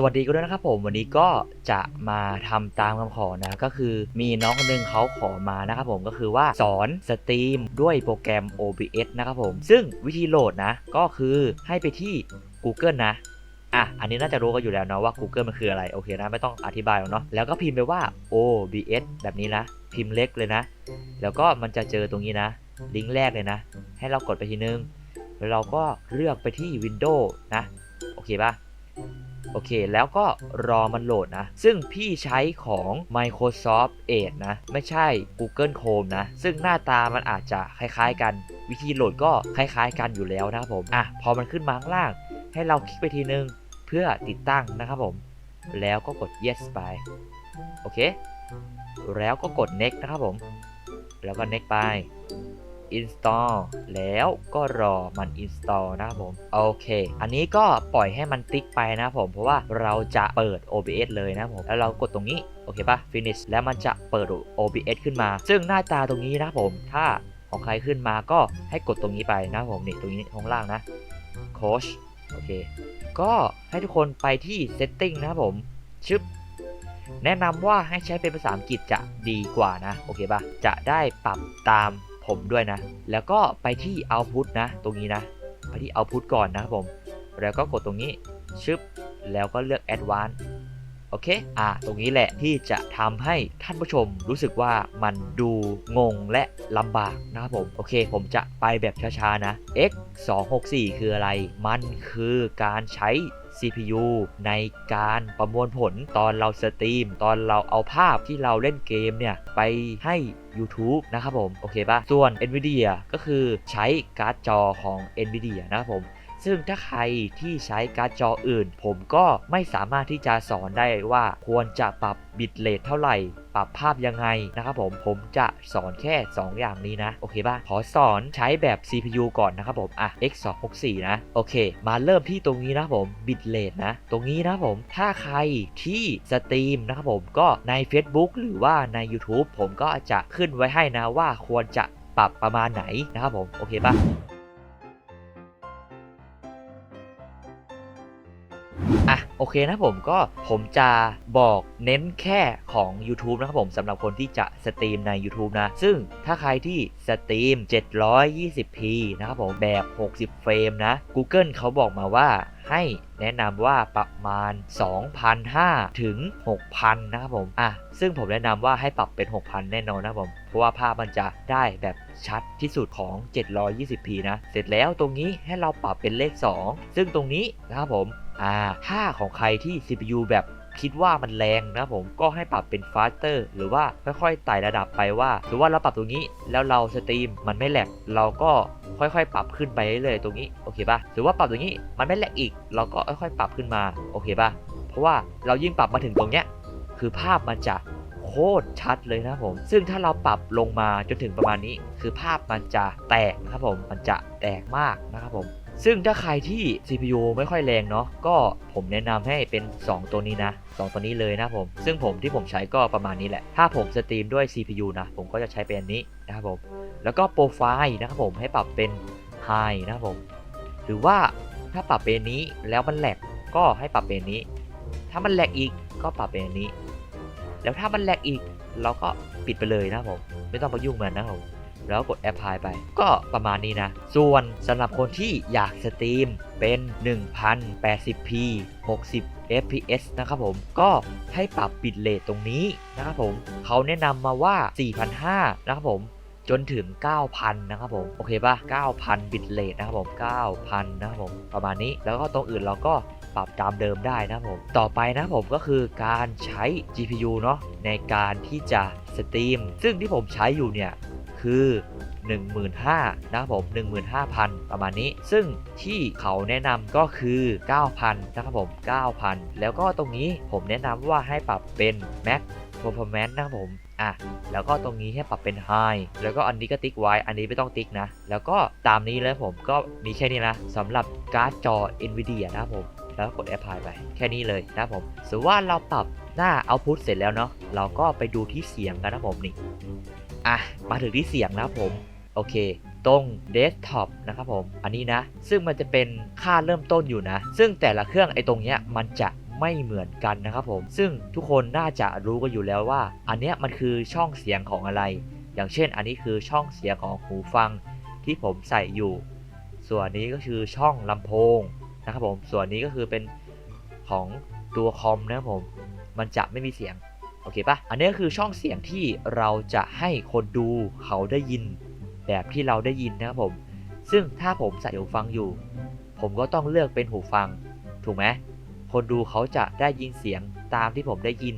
สวัสดีกันด้วยนะครับผมวันนี้ก็จะมาทำตามคำขอนะก็คือมีน้องคนหนึงเขาขอมานะครับผมก็คือว่าสอนสตรีมด้วยโปรแกรม OBS นะครับผม ซึ่งวิธีโหลดนะ ก็คือให้ไปที่ Google นะอะ อันนี้น่าจะรู้กันอยู่แล้วเนาะว่า Google มันคืออะไร โอเคนะ ไม่ต้องอธิบายหรอกเนาะ แล้วก็พิมพ์ไปว่า OBS แบบนี้นะ พิมพ์เล็กเลยนะ แล้วก็มันจะเจอตรงนี้นะ ลิงก์แรกเลยนะ ให้เรากดไปทีนึง แล้วเราก็เลือกไปที่ Windows นะ โอเคปะ โอเค แล้วก็รอมันโหลดนะ ซึ่งพี่ใช้ของ Microsoft Edge นะ ไม่ใช่ Google Chrome นะ ซึ่งหน้าตามันอาจจะคล้ายๆกัน วิธีโหลดก็คล้ายๆกันอยู่แล้วนะครับผม อะ พอมันขึ้นมาข้างล่าง ให้เราคลิกไปทีนึง เพื่อติดตั้งนะครับผม แล้วก็กด yes ไป โอเค แล้วก็กด next นะครับผม แล้วก็ next ไป install แล้วก็รอมัน install นะครับผม โอเค อันนี้ก็ปล่อยให้มันติ๊กไปนะครับผม เพราะว่าเราจะเปิด OBS เลยนะครับผม แล้วเรากดตรงนี้ โอเคปะ finish แล้วมันจะเปิด OBS ขึ้นมา ซึ่งหน้าตาตรงนี้นะครับผม ถ้าของใครขึ้นมาก็ให้กดตรงนี้ไปนะครับผม นี่ตรงนี้ข้างล่างนะ coach โอเค ก็ให้ทุกคนไปที่ setting นะครับผมชึบแนะนำว่าให้ใช้เป็นภาษาอังกฤษจะดีกว่านะ โอเคป่ะ จะได้ปรับตาม ผมด้วยนะ แล้วก็ไปที่ output นะ ตรงนี้นะ ไปที่ output ก่อนนะครับผม แล้วก็กดตรงนี้ ชึบ แล้วก็เลือก advanced โอเค อ่าตรงนี้แหละที่จะทำให้ท่านผู้ชมรู้สึกว่ามันดูงงและลำบากนะครับผม โอเค ผมจะไปแบบช้าๆ นะ x 2 6 4คืออะไร มันคือการใช้ CPU ในการประมวลผลตอนเราสตรีม ตอนเราเอาภาพที่เราเล่นเกมเนี่ย ไปให้ YouTube นะครับผม โอเคปะส่วน NVIDIA ก็คือใช้การ์ดจอของ NVIDIA นะครับผม ซึ่งถ้าใครที่ใช้การ์ดจออื่น ผมก็ไม่สามารถที่จะสอนได้ว่าควรจะปรับบิตเรทเท่าไหร่ ปรับภาพยังไงนะครับผมผมจะสอนแค่ 2 อย่างนี้นะ โอเคป่ะ ขอสอนใช้แบบ CPU ก่อนนะครับผมอะ x 2 6 4 นะ โอเค มาเริ่มที่ตรงนี้นะผมบิตเรทนะ ตรงนี้นะผมถ้าใครที่สตรีมนะครับผมก็ใน Facebook หรือว่าใน YouTube ผมก็จะขึ้นไว้ให้นะว่าควรจะปรับประมาณไหนนะครับผม โอเคป่ะ โอเคนะผมก็ผมจะบอกเน้นแค่ของ YouTube นะครับผมสำหรับคนที่จะสตรีมใน YouTube นะ ซึ่งถ้าใครที่สตรีม 720p นะครับผมแบบ 60 เฟรมนะ Google เขาบอกมาว่า ให้แนะนำว่าประมาณ 2,500 ถึง 6,000 นะครับผม อะ ซึ่งผมแนะนำว่าให้ปรับเป็น 6,000 แน่นอนนะครับผม เพราะว่าภาพมันจะได้แบบชัดที่สุดของ 720p นะ เสร็จแล้วตรงนี้ให้เราปรับเป็นเลข 2 ซึ่งตรงนี้นะครับผม อ่าถ้าของใครที่ CPU แบบ คิดว่ามันแรงนะผมก็ให้ปรับเป็น faster หรือว่าค่อยๆไต่ระดับไปว่า หรือว่าเราปรับตรงนี้แล้วเราสตรีมมันไม่แหลกเราก็ค่อยๆ ปรับขึ้นไปเรื่อยๆตรงนี้โอเคป่ะหรือว่าปรับตรงนี้มันไม่แหลกอีก เราก็ค่อยๆ ปรับขึ้นมาโอเคป่ะเพราะว่าเรายิ่งปรับมาถึงตรงเนี้ยคือภาพมันจะโคตรชัดเลยนะผม ซึ่งถ้าเราปรับลงมาจนถึงประมาณนี้ คือภาพมันจะแตกนะครับผม มันจะแตกมากนะครับผม ซึ่งถ้าใครที่ CPU ไม่ค่อยแรงเนาะก็ผมแนะนำให้เป็น 2 ตัวนี้นะ 2 ตัวนี้เลยนะผม ซึ่งผมที่ผมใช้ก็ประมาณนี้แหละ ถ้าผมสตรีมด้วย CPU นะ ผมก็จะใช้เป็นอันนี้นะครับผม แล้วก็โปรไฟล์นะครับผมให้ปรับเป็น High นะครับผม หรือว่าถ้าปรับเป็นนี้แล้วมันแหลกก็ให้ปรับเป็นนี้ ถ้ามันแหลกอีกก็ปรับเป็นนนี้ แล้วถ้ามันแหลกอีกเราก็ปิดไปเลยนะครับผม ไม่ต้องไปยุ่งมันนะครับผม แล้วกดแอปพลายไป ก็ประมาณนี้นะ ส่วนสำหรับคนที่อยากสตรีมเป็น 1080p 60 fps นะครับผม ก็ให้ปรับบิตเรทตรงนี้นะครับผม เขาแนะนำมาว่า 4,500 นะครับผมจนถึง 9,000 นะครับผม โอเคป่ะ9,000 บิตเรทนะครับผม 9,000 นะครับผม ประมาณนี้ แล้วก็ตรงอื่นเราก็ปรับตามเดิมได้นะครับผม ต่อไปนะครับผมก็คือการใช้ GPU เนาะในการที่จะสตรีม ซึ่งที่ผมใช้อยู่เนี่ย คือ 15,000นะครับผม15,000 ประมาณนี้ ซึ่งที่เขาแนะนำก็คือ 9,000 นะครับผม 9,000 แล้วก็ตรงนี้ผมแนะนำว่าให้ปรับเป็น Max Performance นะครับผมอะแล้วก็ตรงนี้ให้ปรับเป็น High แล้วก็อันนี้ก็ติ๊กไว้ อันนี้ไม่ต้องติ๊กนะ แล้วก็ตามนี้เลยผมก็มีแค่นี้นะสำหรับการ์ดจอ NVIDIA นะครับผมแล้วกด Apply ไปแค่นี้เลยนะครับผมสมมติว่าเราปรับหน้า Output เสร็จแล้วเนาะเราก็ไปดูที่เสียงกันนะผมนี่ อะ มาถึงที่เสียงนะครับผม โอเค ตรงเดสก์ท็อปนะครับผม อันนี้นะ ซึ่งมันจะเป็นค่าเริ่มต้นอยู่นะ ซึ่งแต่ละเครื่องไอ้ตรงเนี้ยมันจะไม่เหมือนกันนะครับผม ซึ่งทุกคนน่าจะรู้กันอยู่แล้วว่า อันเนี้ยมันคือช่องเสียงของอะไร อย่างเช่น อันนี้คือช่องเสียงของหูฟังที่ผมใส่อยู่ ส่วนนี้ก็คือช่องลำโพงนะครับผม ส่วนนี้ก็คือเป็นของตัวคอมนะครับผม มันจะไม่มีเสียง อเคปะอันนี้ก็คือช่องเสียงที่เราจะให้คนดูเขาได้ยิน แบบที่เราได้ยินนะครับผม ซึ่งถ้าผมใส่หูฟังอยู่ ผมก็ต้องเลือกเป็นหูฟัง ถูกไหมคนดูเขาจะได้ยินเสียงตามที่ผมได้ยิน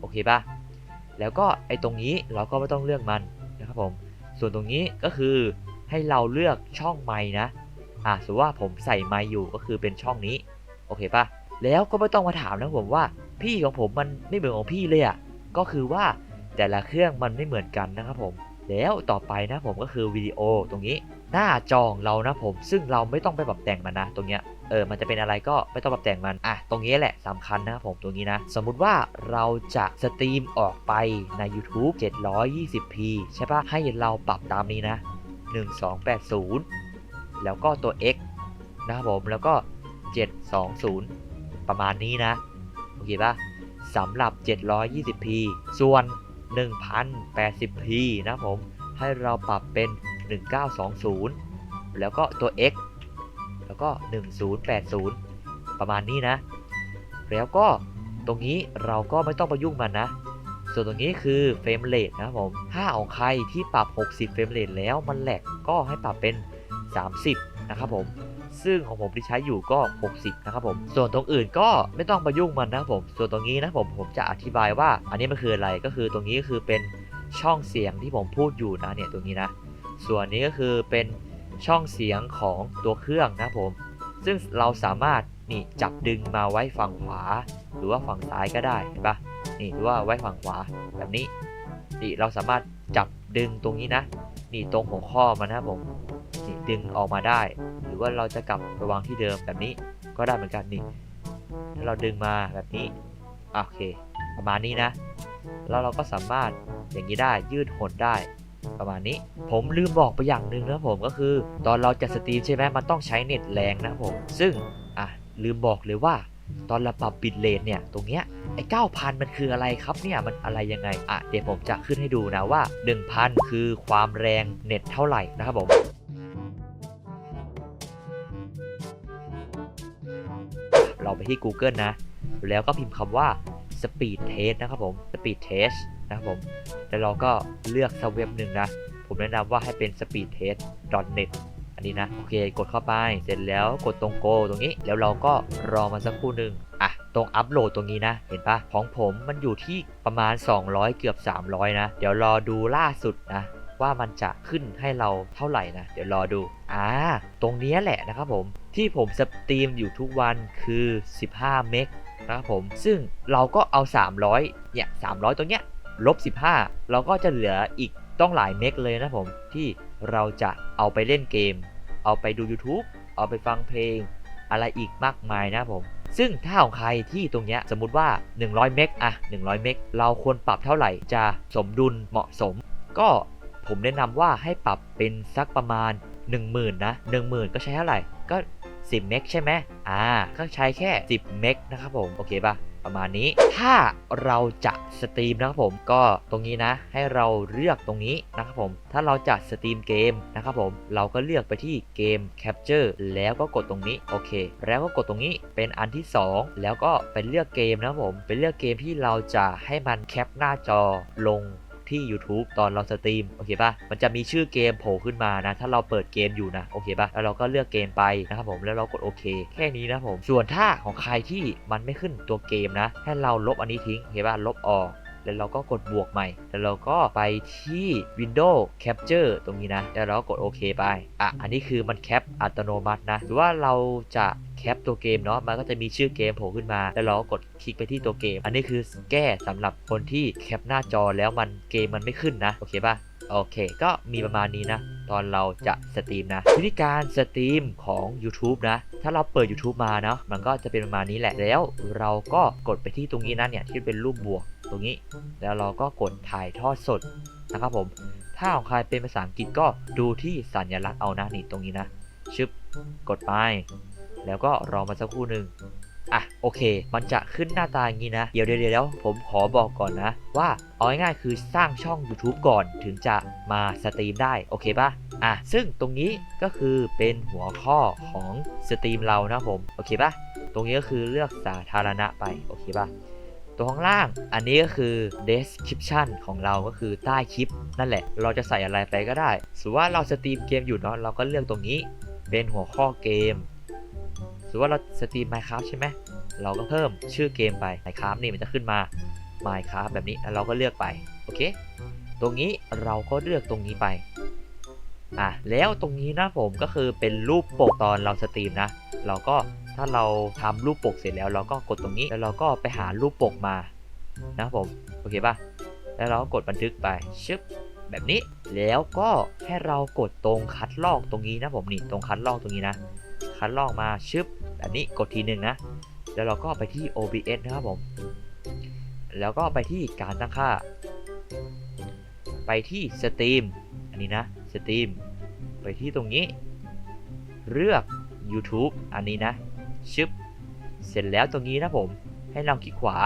โอเคปะแล้วก็ไอ้ตรงนี้เราก็ไม่ต้องเลือกมันนะครับผม ส่วนตรงนี้ก็คือให้เราเลือกช่องไม้นะ อะสมมติว่าผมใส่ไมค์อยู่ก็คือเป็นช่องนี้ โอเคปะแล้วก็ไม่ต้องมาถามนะผมว่า พี่ของผมมันไม่เหมือนของพี่เลยอะก็คือว่าแต่ละเครื่องมันไม่เหมือนกันนะครับผม แล้วต่อไปนะผมก็คือวิดีโอตรงนี้ หน้าจองเรานะผม ซึ่งเราไม่ต้องไปปรับแต่งมันนะ ตรงเนี้ยเออมันจะเป็นอะไรก็ไม่ต้องปรับแต่งมันอะตรงนี้แหละสำคัญนะครับผมตรงนี้นะ สมมุติว่าเราจะสตรีมออกไปใน YouTube 720p ใช่ปะให้เราปรับตามนี้นะ 1280 แล้วก็ตัว x นะครับผมแล้วก็ 720 ประมาณนี้นะ โอเคปะสำหรับ 720p ส่วน 1080p นะผม ให้เราปรับเป็น 1920 แล้วก็ตัว x แล้วก็ 1080 ประมาณนี้นะ แล้วก็ตรงนี้เราก็ไม่ต้องไปยุ่งมันนะ ส่วนตรงนี้คือเฟรมเรทนะผมถ้าของใครที่ปรับ 60 เฟรมเรทแล้วมันแหลกก็ให้ปรับเป็น 30 นะครับผมซึ่งของผมที่ใช้อยู่ก็ 60 นะครับผม ส่วนตรงอื่นก็ไม่ต้องไปยุ่งมันนะครับผม ส่วนตรงนี้นะผมผมจะอธิบายว่า อันนี้มันคืออะไรก็คือตรงนี้ก็คือเป็นช่องเสียงที่ผมพูดอยู่นะเนี่ยตรงนี้นะ ส่วนนี้ก็คือเป็นช่องเสียงของตัวเครื่องนะผม ซึ่งเราสามารถนี่จับดึงมาไว้ฝั่งขวา หรือว่าฝั่งซ้ายก็ได้เห็นปะนี่หรือว่าไว้ฝั่งขวาแบบนี้นี่เราสามารถจับดึงตรงนี้นะ นี่ตรงหัวข้อมันนะผม นี่ดึงออกมาได้ หรือว่าเราจะกลับไปวางที่เดิมแบบนี้ก็ได้เหมือนกันนี่ถ้าเราดึงมาแบบนี้โอเคประมาณนี้นะ แล้วเราก็สามารถอย่างนี้ได้ยืดหดได้ประมาณนี้ผมลืมบอกไปอย่างหนึ่งนะผมก็คือ ตอนเราจะสตรีมใช่ไหมมันต้องใช้เน็ตแรงนะผม ซึ่งอะลืมบอกเลยว่า ตอนเราปรับบิตเรทเนี่ยตรงเนี้ยไอ้9,000 มันคืออะไรครับเนี่ยมันอะไรยังไงอะเดี๋ยวผมจะขึ้นให้ดูนะว่า 1,000 คือความแรงเน็ตเท่าไหร่นะครับผม ที่ Google นะ แล้วก็พิมพ์คำว่า Speed Test นะครับผม Speed Test นะครับผม แล้วเราก็เลือกซับเว็บหนึ่งนะ ผมแนะนำว่าให้เป็น speed test net อันนี้นะ โอเค กดเข้าไป เสร็จแล้วกดตรงโกตรงนี้ แล้วเราก็รอมาสักครู่หนึ่งอะ ตรงอัปโหลดตรงนี้นะ เห็นปะของผมมันอยู่ที่ประมาณ 200 เกือบ 300 นะ เดี๋ยวรอดูล่าสุดนะว่ามันจะขึ้นให้เราเท่าไหร่นะ เดี๋ยวรอดู อ่า ตรงนี้แหละนะครับผม ที่ผมสตรีมอยู่ทุกวันคือ 15 เมกนะครับผม ซึ่งเราก็เอา 300 เนี่ย 300 ตรงเนี้ย ลบ 15 เราก็จะเหลืออีกต้องหลายเมกเลยนะผม ที่เราจะเอาไปเล่นเกม เอาไปดู YouTube เอาไปฟังเพลง อะไรอีกมากมายนะผม ซึ่งถ้าของใครที่ตรงเนี้ยสมมุติว่า 100 เมกอะ100 เมก เราควรปรับเท่าไหร่จะสมดุลเหมาะสม ก็ผมแนะนำว่าให้ปรับเป็นสักประมาณ 10,000 นะ 10,000 ก็ใช้เท่าไหร่ ก็ 10 เมกใช่ไหมอ่า ก็ใช้แค่ 10 เมกนะครับผม โอเคปะประมาณนี้ ถ้าเราจะสตรีมนะครับผม ก็ตรงนี้นะ ให้เราเลือกตรงนี้นะครับผม ถ้าเราจะสตรีมเกมนะครับผม เราก็เลือกไปที่เกม Capture แล้วก็กดตรงนี้ โอเค แล้วก็กดตรงนี้ เป็นอันที่ 2 แล้วก็ไปเลือกเกมนะครับผมไปเลือกเกมที่เราจะให้มันแคปหน้าจอลง ที่ YouTube ตอนเราสตรีมโอเคปะมันจะมีชื่อเกมโผล่ขึ้นมานะถ้าเราเปิดเกมอยู่นะโอเคปะแล้วเราก็เลือกเกมไปนะครับผมแล้วเรากดโอเค แค่นี้นะผมส่วนถ้าของใครที่มันไม่ขึ้นตัวเกมนะให้เราลบอันนี้ทิ้งโอเคปะลบออกแล้วเราก็กดบวกใหม่ แล้วเราก็ไปที่ Windows Capture ตรงนี้นะ แล้วเราก็กดโอเคไป อะ อันนี้คือมันแคปอัตโนมัตินะ หรือว่าเราจะ แคปตัวเกมเนาะมันก็จะมีชื่อเกมโผล่ขึ้นมา แล้วเราก็กดคลิกไปที่ตัวเกม อันนี้คือแก้สำหรับคนที่แคปหน้าจอแล้วมันเกมมันไม่ขึ้นนะ โอเคป่ะโอเค ก็มีประมาณนี้นะ ตอนเราจะสตรีมนะวิธีการสตรีมของ YouTube นะ ถ้าเราเปิด YouTube มาเนาะมันก็จะเป็นประมาณนี้แหละแล้ว เราก็กดไปที่ตรงนี้นะเนี่ยที่เป็นรูปบวกตรงนี้ แล้วเราก็กดถ่ายทอดสดนะครับผมถ้าของใครเป็นภาษาอังกฤษก็ดูที่สัญลักษณ์เอานะนี่ตรงนี้นะชึบกดไป แล้วก็รอมาสักครู่หนึ่งอะโอเค มันจะขึ้นหน้าตาอย่างนี้นะ เดี๋ยวเดี๋ยวเดี๋ยวผมขอบอกก่อนนะ ว่าเอาง่ายๆคือสร้างช่อง YouTube ก่อนถึงจะมาสตรีมได้ โอเคปะอะซึ่งตรงนี้ก็คือเป็นหัวข้อของสตรีมเรานะผม โอเคปะตรงนี้ก็คือเลือกสาธารณะไป โอเคป่ะตัวข้างล่างอันนี้ก็คือ description ของเราก็คือใต้คลิป นั่นแหละ เราจะใส่อะไรไปก็ได้สมมติว่าเราสตรีมเกมอยู่เนาะเราก็เลือกตรงนี้เป็นหัวข้อเกม สมมติว่าเราสตรีม Minecraft ใช่ไหมเราก็เพิ่มชื่อเกมไป Minecraft นี่มันจะขึ้นมา Minecraft แบบนี้แล้วเราก็เลือกไป โอเค ตรงนี้เราก็เลือกตรงนี้ไป อะ แล้วตรงนี้นะผมก็คือเป็นรูปปกตอนเราสตรีมนะ เราก็ถ้าเราทำรูปปกเสร็จแล้ว เราก็กดตรงนี้ แล้วเราก็ไปหารูปปกมา นะผม โอเคป่ะ แล้วเราก็กดบันทึกไป ชึบ แบบนี้ แล้วก็แค่เรากดตรงคัดลอกตรงนี้นะผมนี่ ตรงคัดลอกตรงนี้นะ คัดลอกมาชึบแบบนี้กดทีหนึ่งนะ แล้วเราก็ไปที่ OBS นะครับผม แล้วก็ไปที่การตั้งค่า ไปที่สตรีมอันนี้นะสตรีมไปที่ตรงนี้ เลือก YouTube อันนี้นะชึบเสร็จแล้วตรงนี้นะผมให้เราคลิกขวา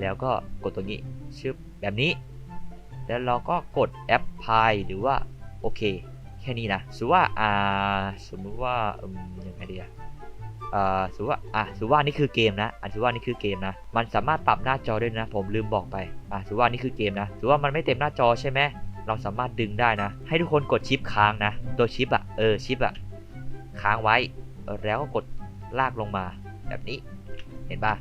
แล้วก็กดตรงนี้ชึบแบบนี้ แล้วเราก็กดแอปพลายหรือว่าโอเค แค่นี้นะสมมติว่าอ่าสมมติว่าอืมยังไงดีอะอ่าสมมติว่าอะสมมติว่านี่คือเกมนะอะสมมติว่านี่คือเกมนะ มันสามารถปรับหน้าจอได้นะ ผมลืมบอกไปอะสมมติว่านี่คือเกมนะสมมติว่ามันไม่เต็มหน้าจอใช่ไหมเราสามารถดึงได้นะ ให้ทุกคนกดชิปค้างนะตัวชิปอะเออชิปอะค้างไว้แล้วก็กดลากลงมาแบบนี้เห็นปะ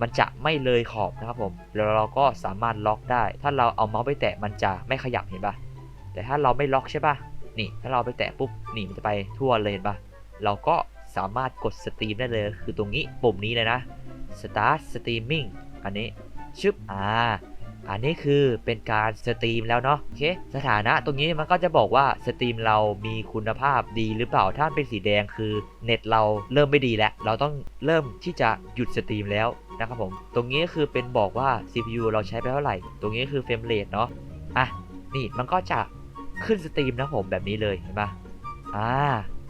มันจะไม่เลยขอบนะครับผมแล้วเราก็สามารถล็อกได้ ถ้าเราเอาเมาส์ไปแตะมันจะไม่ขยับเห็นปะแต่ถ้าเราไม่ล็อกใช่ปะ นี่ถ้าเราไปแตะปุ๊บนี่มันจะไปทั่วเลยเห็นปะเราก็สามารถกดสตรีมได้เลยคือตรงนี้ปุ่มนี้เลยนะ start streaming อันนี้ชึบอ่าอันนี้คือเป็นการสตรีมแล้วเนาะโอเคสถานะตรงนี้มันก็จะบอกว่าสตรีมเรามีคุณภาพดีหรือเปล่าถ้าเป็นสีแดงคือเน็ตเราเริ่มไม่ดีแล้ว เราต้องเริ่มที่จะหยุดสตรีมแล้วนะครับผม ตรงนี้คือเป็นบอกว่า CPU เราใช้ไปเท่าไหร่ ตรงนี้คือเฟรมเรทเนาะอะนี่มันก็จะ ขึ้นสตรีมนะผมแบบนี้เลยเห็นปะอ่า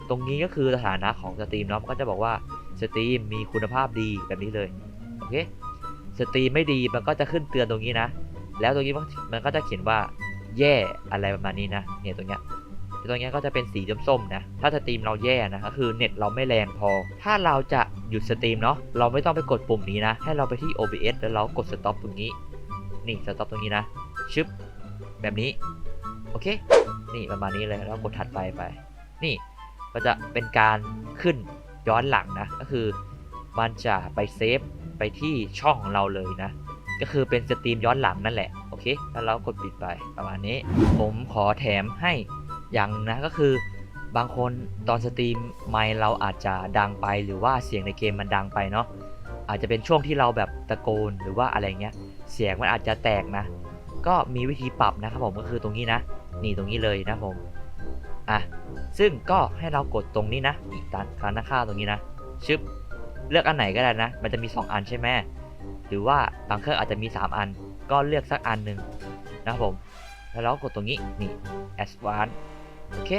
ตรงนี้ก็คือสถานะของสตรีมเนาะก็จะบอกว่าสตรีมมีคุณภาพดีแบบนี้เลยโอเคสตรีมไม่ดีมันก็จะขึ้นเตือนตรงนี้นะ แล้วตรงนี้มันก็จะเขียนว่าแย่อะไรประมาณนี้นะเนี่ยตรงเนี้ยตรงเนี้ยก็จะเป็นสีส้มๆนะ ถ้าสตรีมเราแย่นะก็คือเน็ตเราไม่แรงพอ ถ้าเราจะหยุดสตรีมเนาะ เราไม่ต้องไปกดปุ่มนี้นะ ให้เราไปที่ OBS แล้วเรากด stop ตรงนี้ นี่ stop ตรงนี้นะ ชึบ แบบนี้ โอเค นี่ประมาณนี้เลยแล้วกดถัดไปไป นี่ก็จะเป็นการขึ้นย้อนหลังนะ ก็คือมันจะไปเซฟไปที่ช่องของเราเลยนะ ก็คือเป็นสตรีมย้อนหลังนั่นแหละ โอเค แล้วเรากดปิดไปประมาณนี้ ผมขอแถมให้อย่างนะก็คือบางคนตอนสตรีมไมค์เราอาจจะดังไปหรือว่าเสียงในเกมมันดังไปเนาะอาจจะเป็นช่วงที่เราแบบตะโกนหรือว่าอะไรเงี้ย เสียงมันอาจจะแตกนะ ก็มีวิธีปรับนะครับผมก็คือตรงนี้นะ นี่ตรงนี้เลยนะผมอะซึ่งก็ให้เรากดตรงนี้นะอีกการการตั้งค่าตรงนี้นะชึบเลือกอันไหนก็ได้นะ มันจะมี 2 อันใช่ไหมหรือว่าบางเครื่องอาจจะมี 3 อัน ก็เลือกสักอันหนึ่งนะครับผม แล้วเรากดตรงนี้นี่ advanced โอเค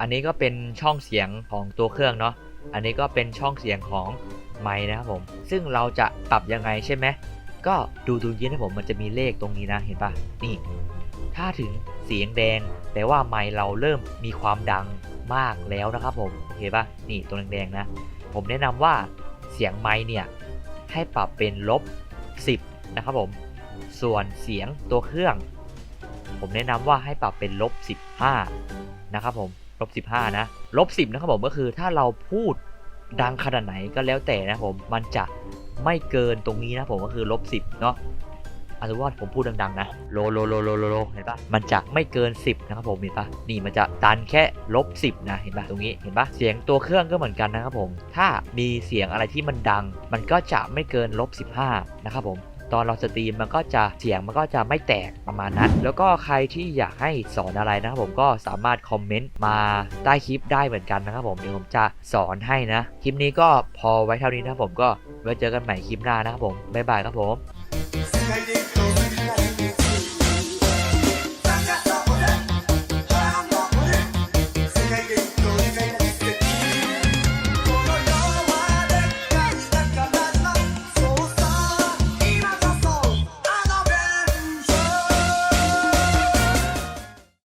อันนี้ก็เป็นช่องเสียงของตัวเครื่องเนาะ อันนี้ก็เป็นช่องเสียงของไมค์นะครับผม ซึ่งเราจะปรับยังไงใช่ไหม ก็ดูตรงนี้นะผม มันจะมีเลขตรงนี้นะ เห็นปะนี่ ถ้าถึงเสียงแดงแปลว่าไมค์เราเริ่มมีความดังมากแล้วนะครับผมโอเคปะนี่ตัวแดงๆนะ ผมแนะนำว่าเสียงไมค์เนี่ยให้ปรับเป็นลบ 10 นะครับผม ส่วนเสียงตัวเครื่อง ผมแนะนำว่าให้ปรับเป็นลบ 15 นะครับผมลบ 15 นะลบ 10 นะครับผมก็คือถ้าเราพูดดังขนาดไหนก็แล้วแต่นะผมมันจะไม่เกินตรงนี้นะผมก็คือลบ 10 เนาะ อนุว่าผมพูดดังๆนะโลโลโลโลโลเห็นปะมันจะไม่เกิน 10 นะครับผมเห็นปะนี่มันจะดันแค่ลบ10นะเห็นปะตรงนี้เห็นปะเสียงตัวเครื่องก็เหมือนกันนะครับผมถ้ามีเสียงอะไรที่มันดัง มันก็จะไม่เกินลบ15นะครับผมตอนเราสตรีมมันก็จะเสียงมันก็จะไม่แตกประมาณนั้น แล้วก็ใครที่อยากให้สอนอะไรนะครับผมก็สามารถคอมเมนต์มาใต้คลิปได้เหมือนกันนะครับผมเดี๋ยวผมจะสอนให้นะ คลิปนี้ก็พอไว้เท่านี้นะครับผมก็ไว้เจอกันใหม่คลิปหน้านะครับผมบ๊ายบายครับผม